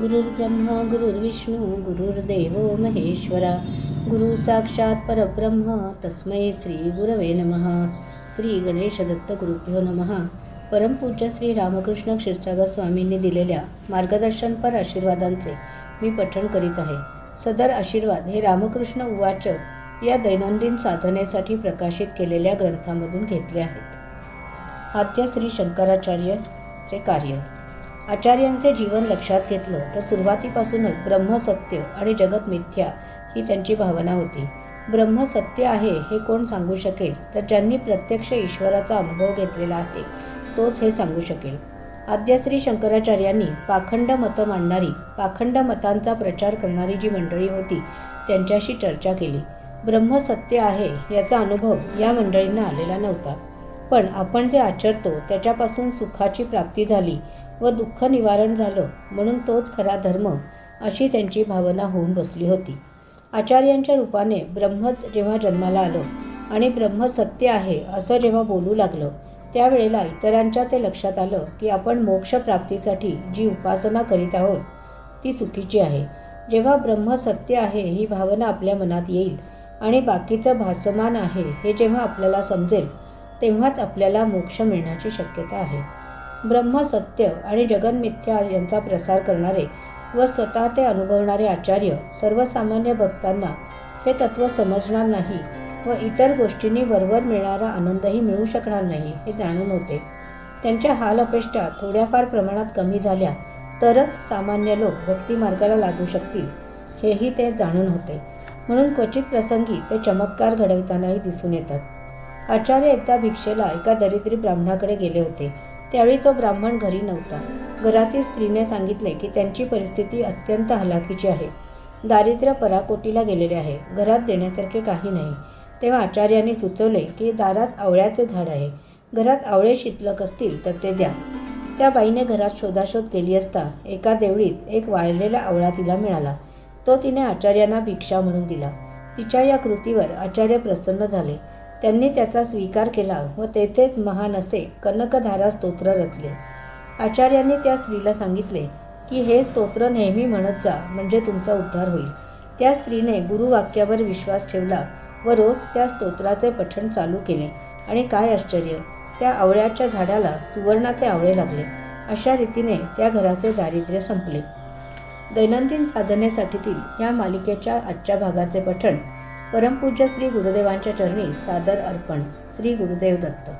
गुरुर्ब्रह्मा गुरुर्विष्णू गुरुर्देव महेश्वरा. गुरु साक्षात परब्रह्म तस्मै श्री गुरवे नमः. श्री गणेश दत्त गुरुभ्यो नमः. परमपूज्य श्री रामकृष्ण क्षीरसागर स्वामींनी दिलेल्या मार्गदर्शनपर आशीर्वादांचे मी पठण करीत आहे. सदर आशीर्वाद हे रामकृष्ण उवाच या दैनंदिन साधनेसाठी प्रकाशित केलेल्या ग्रंथामधून घेतले आहेत. आद्य श्री शंकराचार्यचे कार्य. आचार्यांचे जीवन लक्षात घेतलं तर सुरुवातीपासूनच ब्रह्मसत्य आणि जगत मिथ्या ही त्यांची भावना होती. ब्रह्म सत्य आहे हे कोण सांगू शकेल? तर ज्यांनी प्रत्यक्ष ईश्वराचा अनुभव घेतलेला आहे तोच हे सांगू शकेल. आद्यश्री शंकराचार्यांनी पाखंड मतं मांडणारी पाखंड मतांचा प्रचार करणारी जी मंडळी होती त्यांच्याशी चर्चा केली. ब्रह्म सत्य आहे याचा अनुभव या मंडळींना आलेला नव्हता. पण आपण जे आचरतो त्याच्यापासून सुखाची प्राप्ती झाली व दुःख निवारण झालं म्हणून तोच खरा धर्म अशी त्यांची भावना होऊन बसली होती. आचार्यांच्या रूपाने ब्रह्मच जेव्हा जन्माला आलं आणि ब्रह्म सत्य आहे असं जेव्हा बोलू लागलं त्यावेळेला इतरांच्या ते लक्षात आलं की आपण मोक्षप्राप्तीसाठी जी उपासना करीत आहोत ती चुकीची आहे. जेव्हा ब्रह्म सत्य आहे ही भावना आपल्या मनात येईल आणि बाकीचं भासमान आहे हे जेव्हा आपल्याला समजेल तेव्हाच आपल्याला मोक्ष मिळण्याची शक्यता आहे. ब्रह्म सत्य आणि जगनमिथ्या यांचा प्रसार करणारे व स्वतः ते अनुभवणारे आचार्य सर्वसामान्य भक्तांना हे तत्त्व समजणार नाही व इतर गोष्टींनी वरवर मिळणारा आनंदही मिळू शकणार नाही हे जाणून होते. त्यांच्या हाल अपेष्टा थोड्याफार प्रमाणात कमी झाल्या तरच सामान्य लोक भक्तिमार्गाला लागू शकतील हेही ते जाणून होते. म्हणून क्वचित प्रसंगी ते चमत्कार घडवितानाही दिसून येतात. आचार्य एकदा भिक्षेला एका दरिद्री ब्राह्मणाकडे गेले होते. त्यावेळी तो ब्राह्मण घरी नव्हता. घरातील स्त्रीने सांगितले की त्यांची परिस्थिती अत्यंत हलाखीची आहे. दारिद्र्य पराकोटीला गेलेले आहे. घरात देण्यासारखे काही नाही. तेव्हा आचार्यांनी सुचवले की दारात आवळ्याचे झाड आहे. घरात आवळे शितलक असतील तर ते द्या. त्या बाईने घरात शोधाशोध केली असता एका देवळीत एक वाळलेला आवळा तिला मिळाला. तो तिने आचार्यांना भिक्षा म्हणून दिला. तिच्या या कृतीवर आचार्य प्रसन्न झाले. त्यांनी त्याचा स्वीकार केला व तेथेच महान असे कनकधारा स्तोत्र रचले. आचार्यांनी त्या स्त्रीला सांगितले की हे स्तोत्र नेहमी म्हणत जा म्हणजे तुमचा उद्धार होईल. त्या स्त्रीने गुरुवाक्यावर विश्वास ठेवला व रोज त्या स्तोत्राचे पठण चालू केले. आणि काय आश्चर्य त्या आवळ्याच्या झाडाला सुवर्णाचे आवळे लागले. अशा रीतीने त्या घराचे दारिद्र्य संपले. दैनंदिन साधनेसाठीतील या मालिकेच्या आजच्या भागाचे पठण परमपूज्य श्री गुरुदेवांच्या चरणी सादर अर्पण श्री गुरुदेव दत्त.